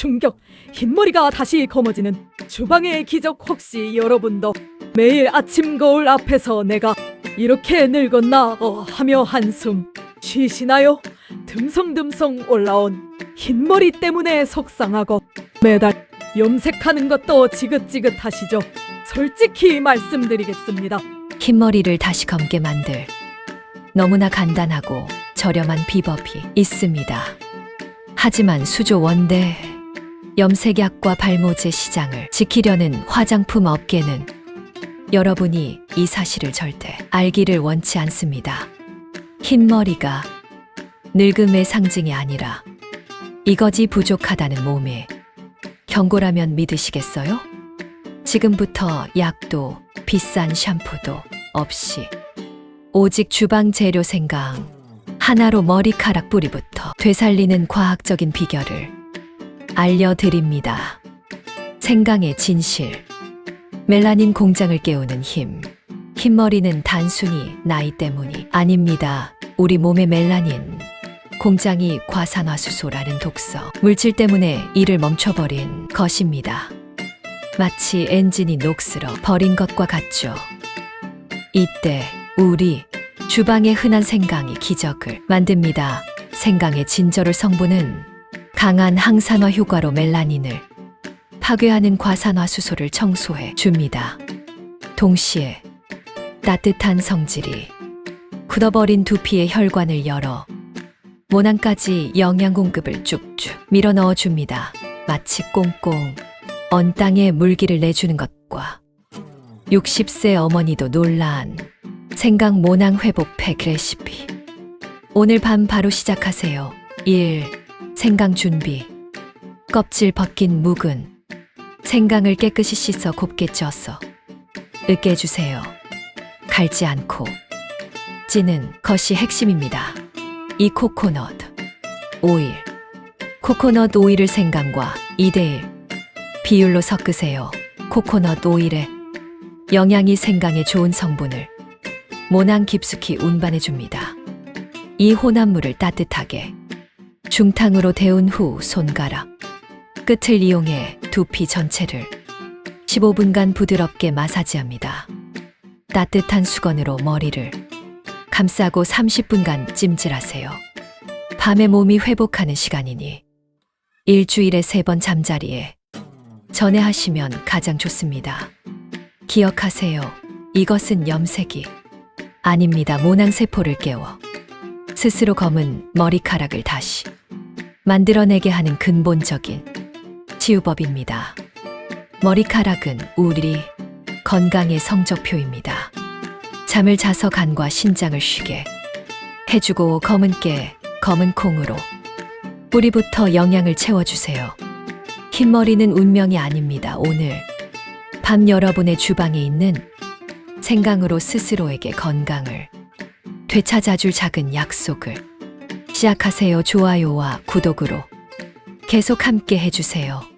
충격! 흰머리가 다시 검어지는 주방의 기적 혹시 여러분도 매일 아침 거울 앞에서 내가 이렇게 늙었나 어 하며 한숨 쉬시나요? 듬성듬성 올라온 흰머리 때문에 속상하고 매달 염색하는 것도 지긋지긋하시죠? 솔직히 말씀드리겠습니다. 흰머리를 다시 검게 만들 너무나 간단하고 저렴한 비법이 있습니다. 하지만 수조 원대 염색약과 발모제 시장을 지키려는 화장품 업계는 여러분이 이 사실을 절대 알기를 원치 않습니다. 흰머리가 늙음의 상징이 아니라 이거지 부족하다는 몸에 경고라면 믿으시겠어요? 지금부터 약도 비싼 샴푸도 없이 오직 주방 재료 생강 하나로 머리카락 뿌리부터 되살리는 과학적인 비결을 알려드립니다. 생강의 진실 멜라닌 공장을 깨우는 힘 흰머리는 단순히 나이 때문이 아닙니다. 우리 몸의 멜라닌 공장이 과산화수소라는 독성 물질 때문에 일을 멈춰버린 것입니다. 마치 엔진이 녹슬어 버린 것과 같죠. 이때 우리 주방의 흔한 생강이 기적을 만듭니다. 생강의 진저롤 성분은 강한 항산화 효과로 멜라닌을 파괴하는 과산화 수소를 청소해 줍니다. 동시에 따뜻한 성질이 굳어버린 두피의 혈관을 열어 모낭까지 영양 공급을 쭉쭉 밀어 넣어 줍니다. 마치 꽁꽁 언 땅에 물기를 내주는 것과 60세 어머니도 놀란 생강 모낭 회복 팩 레시피. 오늘 밤 바로 시작하세요. 1. 생강 준비. 껍질 벗긴 묵은 생강을 깨끗이 씻어 곱게 쪄서 으깨주세요. 갈지 않고 찌는 것이 핵심입니다. 이 코코넛 오일. 코코넛 오일을 생강과 2대1 비율로 섞으세요. 코코넛 오일에 영양이 생강에 좋은 성분을 모낭 깊숙이 운반해 줍니다. 이 혼합물을 따뜻하게 중탕으로 데운 후 손가락 끝을 이용해 두피 전체를 15분간 부드럽게 마사지합니다. 따뜻한 수건으로 머리를 감싸고 30분간 찜질하세요. 밤에 몸이 회복하는 시간이니 일주일에 세 번 잠자리에 전에 하시면 가장 좋습니다. 기억하세요. 이것은 염색이 아닙니다. 모낭세포를 깨워 스스로 검은 머리카락을 다시 만들어내게 하는 근본적인 치유법입니다. 머리카락은 우리 건강의 성적표입니다. 잠을 자서 간과 신장을 쉬게 해주고 검은 깨, 검은 콩으로 뿌리부터 영양을 채워주세요. 흰머리는 운명이 아닙니다. 오늘 밤 여러분의 주방에 있는 생강으로 스스로에게 건강을 되찾아줄 작은 약속을 시작하세요. 좋아요와 구독으로 계속 함께 해주세요.